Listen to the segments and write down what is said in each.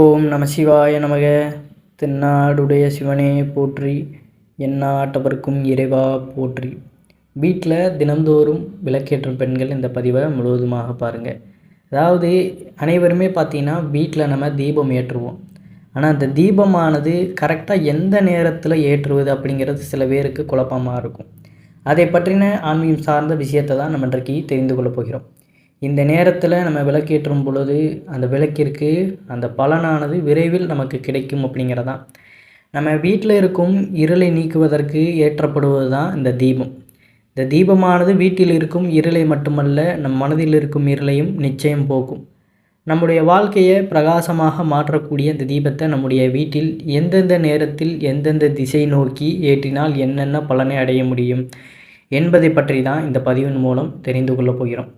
ஓம் நம சிவாய நமக. தென்னாடுடைய சிவனே போற்றி எந்நாட்டவர்க்கும் இறைவா போற்றி. வீட்டில் தினந்தோறும் விளக்கேற்றும் பெண்கள் இந்த பதிவை முழுவதுமாக பாருங்கள் அதாவது அனைவருமே பார்த்தீங்கன்னா வீட்டில் நம்ம தீபம் ஏற்றுவோம். ஆனால் அந்த தீபமானது கரெக்டாக எந்த நேரத்தில் ஏற்றுவது அப்படிங்கிறது சில பேருக்கு குழப்பமாக இருக்கும். அதை பற்றின ஆன்மீகம் சார்ந்த விஷயத்தை தான் நம்ம இன்றைக்கு தெரிந்து கொள்ளப் போகிறோம். இந்த நேரத்தில் நம்ம விளக்கேற்றும் பொழுது அந்த விளக்கிற்கு அந்த பலனானது விரைவில் நமக்கு கிடைக்கும் அப்படிங்கிறதான் நம்ம வீட்டில் இருக்கும் இருளை நீக்குவதற்கு ஏற்றப்படுவது தான் இந்த தீபம். இந்த தீபமானது வீட்டில் இருக்கும் இருளை மட்டுமல்ல நம் மனதில் இருக்கும் இருளையும் நிச்சயம் போக்கும். நம்முடைய வாழ்க்கையை பிரகாசமாக மாற்றக்கூடிய இந்த தீபத்தை நம்முடைய வீட்டில் எந்தெந்த நேரத்தில் எந்தெந்த திசை நோக்கி ஏற்றினால் என்னென்ன பலனை அடைய முடியும் என்பதை பற்றி தான் இந்த பதிவின் மூலம் தெரிந்து கொள்ளப் போகிறோம்.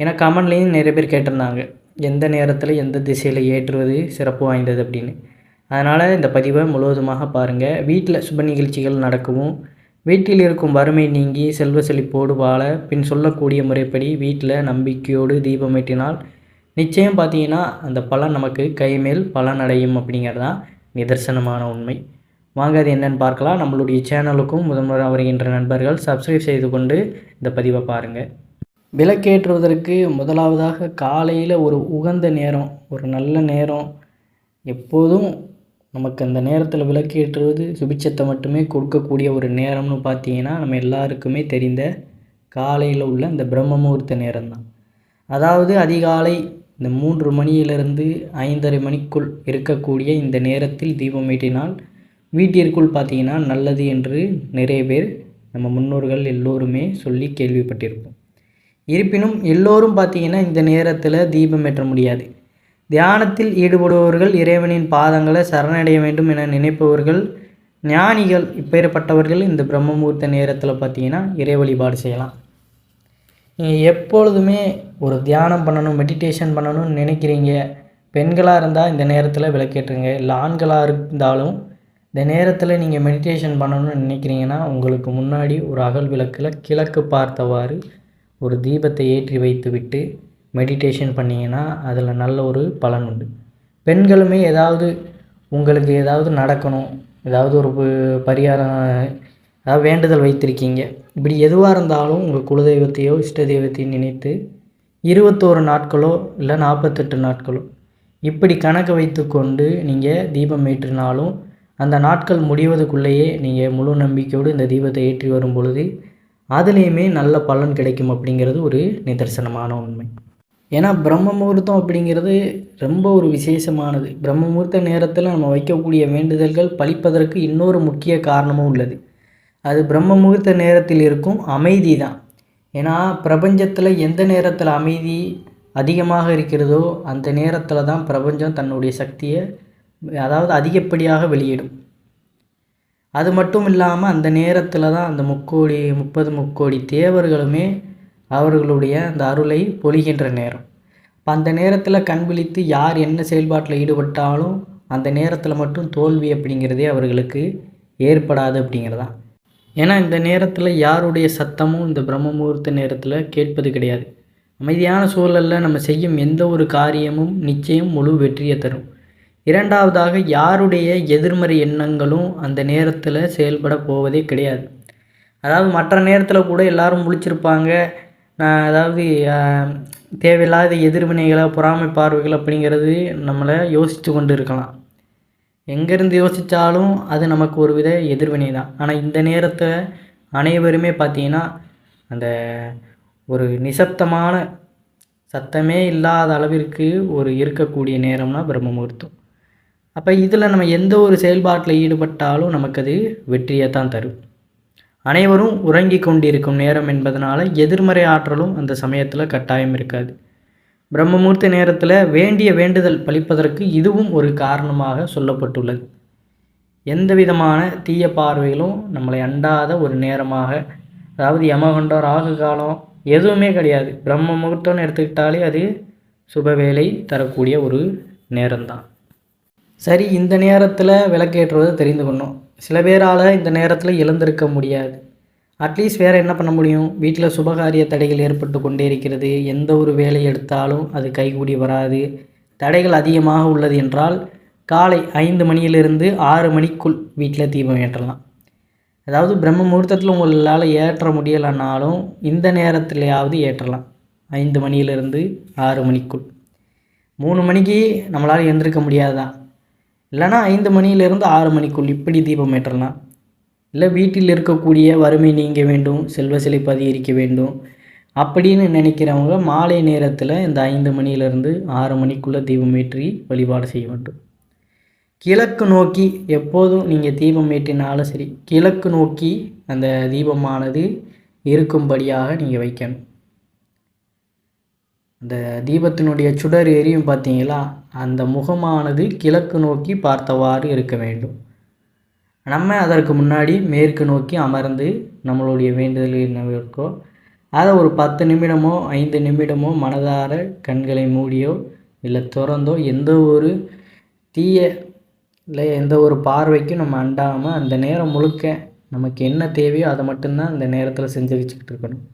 ஏன்னா கமெண்ட்லேயும் நிறைய பேர் கேட்டிருந்தாங்க எந்த நேரத்தில் எந்த திசையில் ஏற்றுவது சிறப்பு வாய்ந்தது? அப்படின்னு. அதனால் இந்த பதிவை முழுவதுமாக பாருங்கள் வீட்டில் சுப நிகழ்ச்சிகள் நடக்கவும் வீட்டில் இருக்கும் வறுமை நீங்கி செல்வ செழிப்போடு வாழ பின் சொல்லக்கூடிய முறைப்படி வீட்டில் நம்பிக்கையோடு தீபம் நிச்சயம் பார்த்தீங்கன்னா அந்த பலன் நமக்கு கைமேல் பலன் அடையும் அப்படிங்கிறது தான் நிதர்சனமான உண்மை. வாங்க அது என்னென்னு பார்க்கலாம். நம்மளுடைய சேனலுக்கும் முதன்முறை வருகின்ற நண்பர்கள் சப்ஸ்கிரைப் செய்து கொண்டு இந்த பதிவை பாருங்கள் விளக்கேற்றுவதற்கு முதலாவதாக காலையில் ஒரு உகந்த நேரம் ஒரு நல்ல நேரம். எப்போதும் நமக்கு அந்த நேரத்தில் விளக்கேற்றுவது சுபிச்சத்தை மட்டுமே கொடுக்கக்கூடிய ஒரு நேரம்னு பார்த்தீங்கன்னா நம்ம எல்லாருக்குமே தெரிந்த காலையில் உள்ள இந்த பிரம்ம முகூர்த்த நேரம் தான் அதாவது அதிகாலை இந்த மூன்று மணியிலிருந்து ஐந்தரை மணிக்குள் இருக்கக்கூடிய இந்த நேரத்தில் தீபம் ஏற்றினால் வீட்டிற்குள் பார்த்தீங்கன்னா நல்லது என்று நிறைய பேர் நம்ம முன்னோர்கள் எல்லோருமே சொல்லி கேள்விப்பட்டிருப்போம். இருப்பினும் எல்லோரும் பார்த்தீங்கன்னா இந்த நேரத்தில் தீபம் ஏற்ற முடியாது. தியானத்தில் ஈடுபடுபவர்கள் இறைவனின் பாதங்களை சரணடைய வேண்டும் என நினைப்பவர்கள் ஞானிகள் இப்பேற்பட்டவர்கள் இந்த பிரம்ம முகூர்த்த நேரத்தில் பார்த்தீங்கன்னா இறை வழிபாடு செய்யலாம். நீங்கள் எப்பொழுதுமே ஒரு தியானம் பண்ணணும் மெடிடேஷன் பண்ணணும்னு நினைக்கிறீங்க பெண்களாக இருந்தால் இந்த நேரத்தில் விளக்கேற்றுங்க. இல்லை ஆண்களாக இருந்தாலும் இந்த நேரத்தில் நீங்கள் மெடிடேஷன் பண்ணணும்னு நினைக்கிறீங்கன்னா உங்களுக்கு முன்னாடி ஒரு அகல் விளக்கில் கிழக்கு பார்த்தவாறு ஒரு தீபத்தை ஏற்றி வைத்துவிட்டு மெடிடேஷன் பண்ணிங்கன்னா அதில் நல்ல ஒரு பலன் உண்டு. பெண்களுமே ஏதாவது உங்களுக்கு ஏதாவது நடக்கணும் ஏதாவது ஒரு பரிகாரம் அதாவது வேண்டுதல் வைத்திருக்கீங்க. இப்படி எதுவாக இருந்தாலும் உங்கள் குலதெய்வத்தையோ இஷ்ட தெய்வத்தையும் நினைத்து இருபத்தோரு நாட்களோ இல்லை நாற்பத்தெட்டு நாட்களோ இப்படி கணக்கு வைத்துக்கொண்டு நீங்கள் தீபம் ஏற்றினாலும் அந்த நாட்கள் முடிவதுக்குள்ளேயே நீங்கள் முழு நம்பிக்கையோடு இந்த தீபத்தை ஏற்றி வரும் பொழுது அதுலேயுமே நல்ல பலன் கிடைக்கும் அப்படிங்கிறது ஒரு நிதர்சனமான உண்மை. ஏன்னா பிரம்ம முகூர்த்தம் அப்படிங்கிறது ரொம்ப ஒரு விசேஷமானது. பிரம்ம முகூர்த்த நேரத்தில் நம்ம வைக்கக்கூடிய வேண்டுதல்கள் பழிப்பதற்கு இன்னொரு முக்கிய காரணமும் உள்ளது. அது பிரம்ம முகூர்த்த நேரத்தில் இருக்கும் அமைதி தான். ஏன்னா பிரபஞ்சத்தில் எந்த நேரத்தில் அமைதி அதிகமாக இருக்கிறதோ அந்த நேரத்தில் தான் பிரபஞ்சம் தன்னுடைய சக்தியை அதாவது அதிகப்படியாக வெளியிடும். அது மட்டும் இல்லாமல் அந்த நேரத்தில் தான் அந்த முக்கோடி முப்பது முக்கோடி தேவர்களுமே அவர்களுடைய அந்த அருளை பொழிகின்ற நேரம். இப்போ அந்த நேரத்தில் கண் விழித்து யார் என்ன செயல்பாட்டில் ஈடுபட்டாலும் அந்த நேரத்தில் மட்டும் தோல்வி அப்படிங்கிறதே அவர்களுக்கு ஏற்படாது அப்படிங்கிறதான். ஏன்னா இந்த நேரத்தில் யாருடைய சத்தமும் இந்த பிரம்ம முகூர்த்த நேரத்தில் கேட்பது கிடையாது. அமைதியான சூழலில் நம்ம செய்யும் எந்த ஒரு காரியமும் நிச்சயம் முழு வெற்றியை தரும். இரண்டாவதாக யாருடைய எதிர்மறை எண்ணங்களும் அந்த நேரத்தில் செயல்பட போவதே கிடையாது. அதாவது மற்ற நேரத்தில் கூட எல்லாரும் முழிச்சிருப்பாங்க. நான் அதாவது தேவையில்லாத எதிர்வினைகளை பொறாமை பார்வைகள் அப்படிங்கிறது நம்மளை யோசித்து கொண்டு இருக்கலாம். எங்கேருந்து யோசித்தாலும் அது நமக்கு ஒரு வித எதிர்வினை தான். ஆனால் இந்த நேரத்தில் அனைவருமே பார்த்தீங்கன்னா அந்த ஒரு நிசப்தமான சத்தமே இல்லாத அளவிற்கு ஒரு இருக்கக்கூடிய நேரம்னா பிரம்ம முகூர்த்தம். அப்போ இதில் நம்ம எந்த ஒரு செயல்பாட்டில் ஈடுபட்டாலும் நமக்கு அது வெற்றியை தான் தரும். அனைவரும் உறங்கிக் கொண்டிருக்கும் நேரம் என்பதனால் எதிர்மறை ஆற்றலும் அந்த சமயத்தில் கட்டாயம் இருக்காது. பிரம்மமூர்த்த நேரத்தில் வேண்டிய வேண்டுதல் பழிப்பதற்கு இதுவும் ஒரு காரணமாக சொல்லப்பட்டுள்ளது. எந்த விதமான தீய பார்வைகளும் நம்மளை அண்டாத ஒரு நேரமாக அதாவது யமகண்டம் ராகு காலம் எதுவுமே கிடையாது. பிரம்ம முகூர்த்தம்னு எடுத்துக்கிட்டாலே அது சுபவேலை தரக்கூடிய ஒரு நேரம்தான். சரி இந்த நேரத்தில் விளக்கேற்றுவதை தெரிந்து கொண்டோம் சில பேரால் இந்த நேரத்தில் எழுந்திருக்க முடியாது. அட்லீஸ்ட் வேறு என்ன பண்ண முடியும்? வீட்டில் சுபகாரிய தடைகள் ஏற்பட்டு கொண்டே இருக்கிறது. எந்த ஒரு வேலை எடுத்தாலும் அது கைகூடி வராது. தடைகள் அதிகமாக உள்ளது என்றால் காலை ஐந்து மணியிலிருந்து ஆறு மணிக்குள் வீட்டில் தீபம் ஏற்றலாம். அதாவது பிரம்ம முகூர்த்தத்தில் உங்களால் ஏற்ற முடியலைன்னாலும் இந்த நேரத்திலேயாவது ஏற்றலாம். ஐந்து மணியிலிருந்து ஆறு மணிக்குள். மூணு மணிக்கு நம்மளால் எழுந்திருக்க முடியாது? தான் இல்லைனா ஐந்து மணியிலிருந்து ஆறு மணிக்குள் இப்படி தீபம் ஏற்றலாம். இல்லை வீட்டில் இருக்கக்கூடிய வறுமை நீங்க வேண்டும் செல்வ செழிப்பு அதிகரிக்க வேண்டும் அப்படின்னு நினைக்கிறவங்க மாலை நேரத்தில் இந்த ஐந்து மணியிலிருந்து ஆறு மணிக்குள்ளே தீபம் ஏற்றி வழிபாடு செய்ய வேண்டும். கிழக்கு நோக்கி எப்போதும் நீங்கள் தீபம் ஏற்றினாலும் சரி கிழக்கு நோக்கி அந்த தீபமானது இருக்கும்படியாக நீங்கள் வைக்கணும். இந்த தீபத்தினுடைய சுடர் எரியும் பார்த்தீங்களா? அந்த முகமானது கிழக்கு நோக்கி பார்த்தவாறு இருக்க வேண்டும். நம்ம அதற்கு முன்னாடி மேற்கு நோக்கி அமர்ந்து நம்மளுடைய வேண்டுதல் என்ன இருக்கோ அதை ஒரு பத்து நிமிடமோ ஐந்து நிமிடமோ மனதார கண்களை மூடியோ இல்லை திறந்தோ எந்த ஒரு தீய இல்லை எந்த ஒரு பார்வைக்கும் நம்ம அண்டாமல் அந்த நேரம் முழுக்க நமக்கு என்ன தேவையோ அதை மட்டும்தான் அந்த நேரத்தில் செஞ்சு வச்சுக்கிட்டு இருக்கணும்.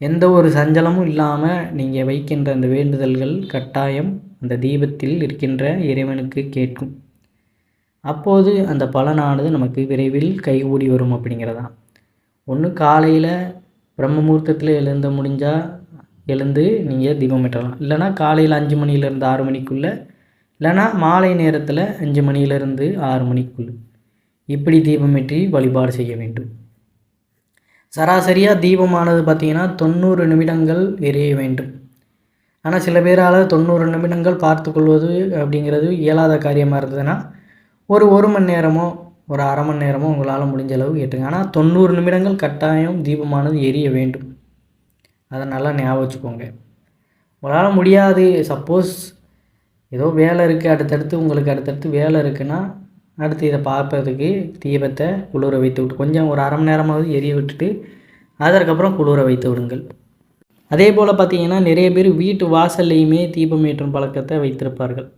எந்த ஒரு சஞ்சலமும் இல்லாமல் நீங்கள் வைக்கின்ற அந்த வேண்டுதல்கள் கட்டாயம் அந்த தீபத்தில் இருக்கின்ற இறைவனுக்கு கேட்கும். அப்போது அந்த பலனானது நமக்கு விரைவில் கைகூடி வரும் அப்படிங்கிறதான் ஒன்று காலையில் பிரம்மமூர்த்தத்தில் எழுந்த முடிஞ்சால் எழுந்து நீங்கள் தீபம் ஏற்றலாம். இல்லைனா காலையில் அஞ்சு மணிலேருந்து ஆறு மணிக்குள்ளே இல்லைனா மாலை நேரத்தில் அஞ்சு மணியிலிருந்து ஆறு மணிக்குள் இப்படி தீபமேற்றி வழிபாடு செய்ய வேண்டும். சராசரியாக தீபமானது பார்த்திங்கன்னா தொண்ணூறு நிமிடங்கள் எரிய வேண்டும். ஆனால் சில பேரால் தொண்ணூறு நிமிடங்கள் பார்த்து கொள்வது அப்படிங்கிறது இயலாத காரியமாக இருந்ததுன்னா ஒரு ஒரு மணி நேரமோ ஒரு அரை மணி நேரமோ உங்களால் முடிஞ்ச அளவு ஏற்றுங்க ஆனால் தொண்ணூறு நிமிடங்கள் கட்டாயம் தீபமானது எரிய வேண்டும். அதை நல்லா ஞாபகம் வச்சுக்கோங்க. உங்களால் முடியாது. சப்போஸ் ஏதோ வேலை இருக்குது அடுத்தடுத்து உங்களுக்கு அடுத்தடுத்து வேலை இருக்குன்னா அடுத்து இதை பார்ப்பதுக்கு தீபத்தை குளிர வைத்து விட்டு கொஞ்சம் ஒரு அரை மணி நேரமாவது எரிய விட்டுட்டு அதற்கப்புறம் குளிர வைத்து விடுங்கள். அதே போல் பார்த்திங்கன்னா நிறைய பேர் வீட்டு வாசல்லையுமே தீபம் ஏற்றும் பழக்கத்தை வைத்திருப்பார்கள்.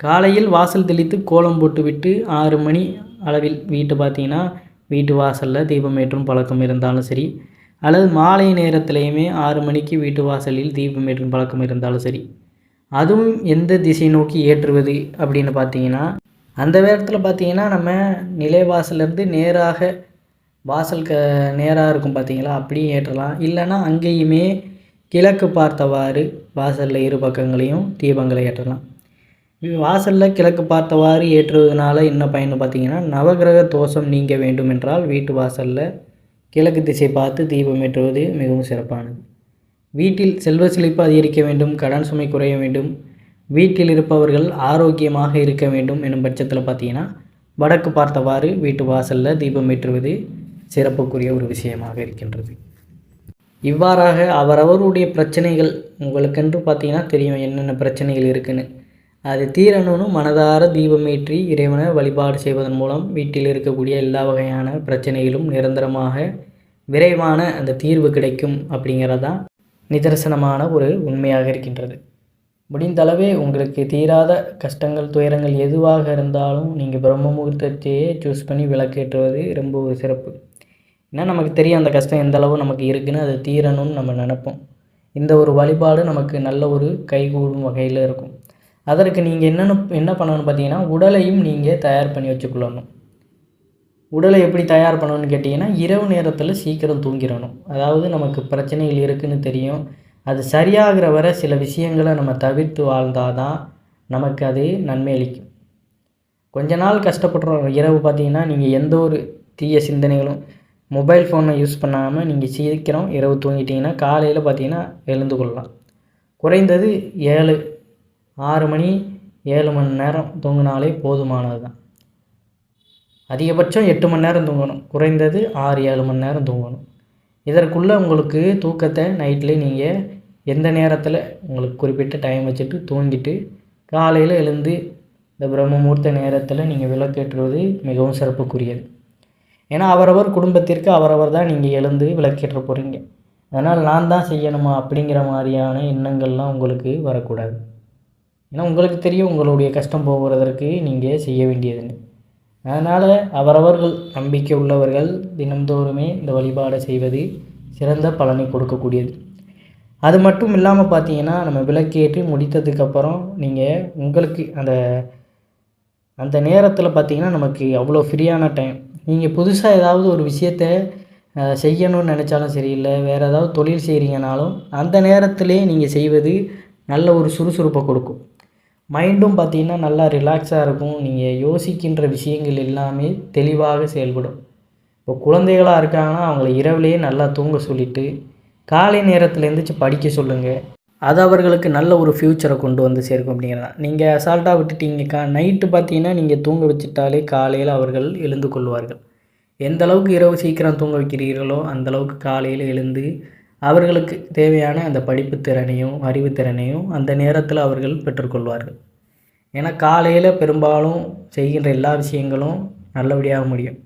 காலையில் வாசல் தெளித்து கோலம் போட்டு விட்டு ஆறு மணி அளவில் வீட்டு பார்த்திங்கன்னா வீட்டு வாசலில் தீபம் ஏற்றும் பழக்கம் இருந்தாலும் சரி அல்லது மாலை நேரத்துலையுமே ஆறு மணிக்கு வீட்டு வாசலில் தீபம் ஏற்றும் பழக்கம் இருந்தாலும் சரி அதுவும் எந்த திசை நோக்கி ஏற்றுவது அப்படின்னு பார்த்தீங்கன்னா அந்த நேரத்தில் பார்த்தீங்கன்னா நம்ம நிலைவாசலேருந்து நேராக வாசலுக்கு நேராக இருக்கும் பார்த்தீங்களா அப்படியும் ஏற்றலாம். இல்லைன்னா அங்கேயுமே கிழக்கு பார்த்தவாறு வாசலில் இரு பக்கங்களையும் தீபங்களை ஏற்றலாம். வாசலில் கிழக்கு பார்த்தவாறு ஏற்றுவதனால என்ன பயன் பார்த்தீங்கன்னா நவகிரக தோஷம் நீங்க வேண்டும் என்றால் வீட்டு வாசலில் கிழக்கு திசை பார்த்து தீபம் ஏற்றுவது மிகவும் சிறப்பானது. வீட்டில் செல்வ செழிப்பு அதிகரிக்க வேண்டும் கடன் சுமை குறைய வேண்டும் வீட்டில் இருப்பவர்கள் ஆரோக்கியமாக இருக்க வேண்டும் எனும் பட்சத்தில் பார்த்தீங்கன்னா வடக்கு பார்த்தவாறு வீட்டு வாசலில் தீபம் ஏற்றுவது சிறப்புக்குரிய ஒரு விஷயமாக இருக்கின்றது. இவ்வாறாக அவரவருடைய பிரச்சனைகள் உங்களுக்கென்று பார்த்தீங்கன்னா தெரியும் என்னென்ன பிரச்சனைகள் இருக்குன்னு. அது தீரணும்னு மனதார தீபமேற்றி இறைவனை வழிபாடு செய்வதன் மூலம் வீட்டில் இருக்கக்கூடிய எல்லா வகையான பிரச்சனைகளும் நிரந்தரமாக விரைவான அந்த தீர்வு கிடைக்கும் அப்படிங்கிறதான் நிதர்சனமான ஒரு உண்மையாக இருக்கின்றது. முடிந்தளவே உங்களுக்கு தீராத கஷ்டங்கள் துயரங்கள் எதுவாக இருந்தாலும் நீங்கள் பிரம்ம முகூர்த்தத்தையே சூஸ் பண்ணி விளக்கேற்றுவது ரொம்ப ஒரு சிறப்பு. ஏன்னா நமக்கு தெரியும் அந்த கஷ்டம் எந்த அளவு நமக்கு இருக்குன்னு அது தீரணும்னு நம்ம நினப்போம். இந்த ஒரு வழிபாடு நமக்கு நல்ல ஒரு கைகூடும் வகையில் இருக்கும். அதற்கு நீங்கள் என்னென்ன என்ன பண்ணணும்னு பார்த்தீங்கன்னா உடலையும் நீங்கள் தயார் பண்ணி வச்சுக்கொள்ளணும். உடலை எப்படி தயார் பண்ணணும்னு கேட்டிங்கன்னா இரவு நேரத்தில் சீக்கிரம் தூங்கிடணும். அதாவது நமக்கு பிரச்சனைகள் இருக்குதுன்னு தெரியும். அது சரியாகிற வரை சில விஷயங்களை நம்ம தவிர்த்து வாழ்ந்தால் தான் நமக்கு அது நன்மை அளிக்கும். கொஞ்ச நாள் கஷ்டப்படுற இரவு பார்த்தீங்கன்னா நீங்கள் எந்த ஒரு தீய சிந்தனைகளும் மொபைல் ஃபோனை யூஸ் பண்ணாமல் நீங்கள் சீக்கிரம் இரவு தூங்கிட்டீங்கன்னா காலையில் பார்த்தீங்கன்னா எழுந்து கொள்ளலாம். குறைந்தது ஏழு ஆறு மணி ஏழு மணி நேரம் தூங்கினாலே போதுமானது தான் அதிகபட்சம் எட்டு மணி நேரம் தூங்கணும். குறைந்தது ஆறு ஏழு மணி நேரம் தூங்கணும். இதற்குள்ளே உங்களுக்கு தூக்கத்தை நைட்டில் நீங்கள் எந்த நேரத்தில் உங்களுக்கு குறிப்பிட்ட டைம் வச்சுட்டு தூங்கிட்டு காலையில் எழுந்து இந்த பிரம்ம முகூர்த்த நேரத்தில் நீங்கள் விளக்கேற்றுவது மிகவும் சிறப்புக்குரியது. ஏன்னா அவரவர் குடும்பத்திற்கு அவரவர் தான் நீங்கள் எழுந்து விளக்கேற்ற போகிறீங்க அதனால் நான் தான் செய்யணுமா அப்படிங்கிற மாதிரியான எண்ணங்கள்லாம் உங்களுக்கு வரக்கூடாது. ஏன்னா உங்களுக்கு தெரியும் உங்களுடைய கஷ்டம் போகிறதற்கு நீங்கள் செய்ய வேண்டியதுன்னு. அதனால் அவரவர்கள் நம்பிக்கை உள்ளவர்கள் தினந்தோறுமே இந்த வழிபாடை செய்வது சிறந்த பலனை கொடுக்கக்கூடியது. அது மட்டும் இல்லாமல் பார்த்தீங்கன்னா நம்ம விளக்கேற்றி முடித்ததுக்கப்புறம் நீங்கள் உங்களுக்கு அந்த அந்த நேரத்தில் பார்த்தீங்கன்னா நமக்கு அவ்வளோ ஃப்ரீயான டைம் நீங்கள் புதுசாக ஏதாவது ஒரு விஷயத்த செய்யணும்னு நினச்சாலும் சரி இல்லை வேறு ஏதாவது தொழில் செய்கிறீங்கனாலும் அந்த நேரத்திலே நீங்கள் செய்வது நல்ல ஒரு சுறுசுறுப்பை கொடுக்கும். மைண்டும் பார்த்தீங்கன்னா நல்லா ரிலாக்ஸாக இருக்கும். நீங்கள் யோசிக்கின்ற விஷயங்கள் எல்லாமே தெளிவாக செயல்படும். இப்போ குழந்தைகளாக இருக்காங்கன்னா அவங்கள இரவுலேயே நல்லா தூங்க சொல்லிவிட்டு காலை நேரத்தில் எழுந்திரிச்சு படிக்க சொல்லுங்கள் அது அவர்களுக்கு நல்ல ஒரு ஃப்யூச்சரை கொண்டு வந்து சேர்க்கும் அப்படிங்கிறதான் நீங்கள் அசால்ட்டாக விட்டுட்டீங்க கா நைட்டு பார்த்தீங்கன்னா நீங்கள் தூங்க வச்சுட்டாலே காலையில் அவர்கள் எழுந்து கொள்வார்கள். எந்த அளவுக்கு இரவு சீக்கிரம் தூங்க வைக்கிறீர்களோ அந்தளவுக்கு காலையில் எழுந்து அவர்களுக்கு தேவையான அந்த படிப்பு திறனையும் அறிவு திறனையும் அந்த நேரத்தில் அவர்கள் பெற்றுக்கொள்வார்கள். ஏன்னா காலையில் பெரும்பாலும் செய்கின்ற எல்லா விஷயங்களும் நல்லபடியாக முடியும்.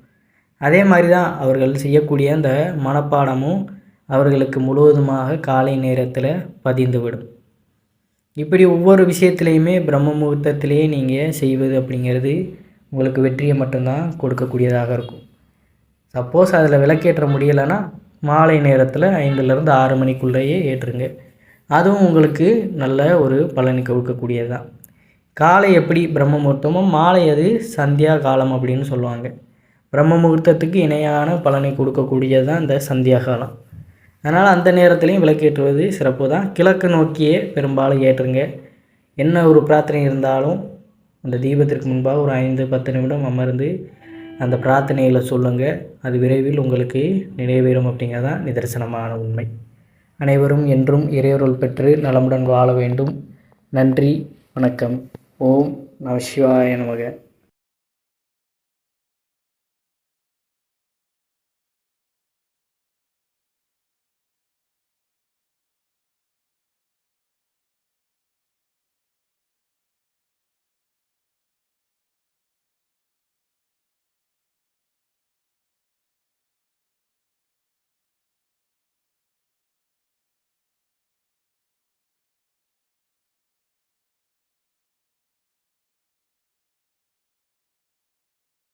அதே மாதிரி தான் அவர்கள் செய்யக்கூடிய அந்த மனப்பாடமும் அவர்களுக்கு முழுவதுமாக காலை நேரத்தில் பதிந்துவிடும் இப்படி ஒவ்வொரு விஷயத்துலையுமே பிரம்ம முகூர்த்தத்திலேயே நீங்கள் செய்வது அப்படிங்கிறது உங்களுக்கு வெற்றியை மட்டும்தான் கொடுக்கக்கூடியதாக இருக்கும். சப்போஸ் அதில் விளக்கேற்ற முடியலைன்னா மாலை நேரத்தில் ஐந்துலேருந்து ஆறு மணிக்குள்ளேயே ஏற்றுங்க. அதுவும் உங்களுக்கு நல்ல ஒரு பலனை கொடுக்கக்கூடியது தான் காலை எப்படி பிரம்ம முகூர்த்தமோ மாலை அது சந்தியா காலம் அப்படின்னு சொல்லுவாங்க. பிரம்ம முகூர்த்தத்துக்கு இணையான பலனை கொடுக்கக்கூடியது தான் இந்த சந்தியா காலம். அதனால் அந்த நேரத்துலையும் விளக்கேற்றுவது சிறப்பு தான் கிழக்கு நோக்கியே பெரும்பாலும் ஏற்றுங்க. என்ன ஒரு பிரார்த்தனை இருந்தாலும் அந்த தீபத்திற்கு முன்பாக ஒரு ஐந்து பத்து நிமிடம் அமர்ந்து அந்த பிரார்த்தனையில் சொல்லுங்கள் அது விரைவில் உங்களுக்கு நிறைவேறும் அப்படிங்கிறதான் நிதர்சனமான உண்மை. அனைவரும் என்றும் இறையொருள் பெற்று நலமுடன் வாழ வேண்டும். நன்றி வணக்கம். ஓம் நம சிவாய நமக.